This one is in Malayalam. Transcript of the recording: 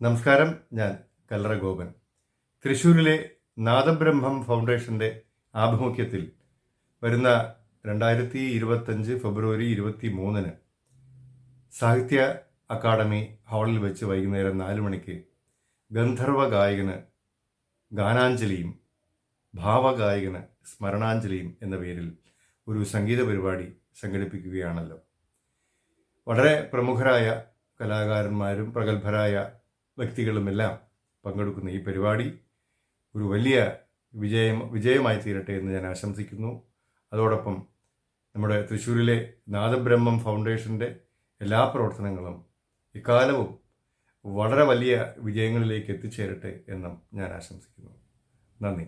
നമസ്കാരം ഞാൻ കല്ലറ ഗോപൻ തൃശ്ശൂരിലെ നാദബ്രഹ്മം ഫൗണ്ടേഷന്റെ ആഭിമുഖ്യത്തിൽ വരുന്ന രണ്ടായിരത്തി ഇരുപത്തഞ്ച് ഫെബ്രുവരി ഇരുപത്തി മൂന്നിന് സാഹിത്യ അക്കാദമി ഹാളിൽ വെച്ച് വൈകുന്നേരം നാല് മണിക്ക് ഗന്ധർവ ഗായകന് ഗാനാഞ്ജലിയും ഭാവഗായകന് സ്മരണാഞ്ജലിയും എന്ന പേരിൽ ഒരു സംഗീത പരിപാടി സംഘടിപ്പിക്കുകയാണല്ലോ. വളരെ പ്രമുഖരായ കലാകാരന്മാരും പ്രഗത്ഭരായ വ്യക്തികളുമെല്ലാം പങ്കെടുക്കുന്ന ഈ പരിപാടി ഒരു വലിയ വിജയം വിജയമായി തീരട്ടെ എന്ന് ഞാൻ ആശംസിക്കുന്നു. അതോടൊപ്പം നമ്മുടെ തൃശ്ശൂരിലെ നാദബ്രഹ്മം ഫൗണ്ടേഷന്റെ എല്ലാ പ്രവർത്തനങ്ങളും ഇക്കാലവും വളരെ വലിയ വിജയങ്ങളിലേക്ക് എത്തിച്ചേരട്ടെ എന്നും ഞാൻ ആശംസിക്കുന്നു. നന്ദി.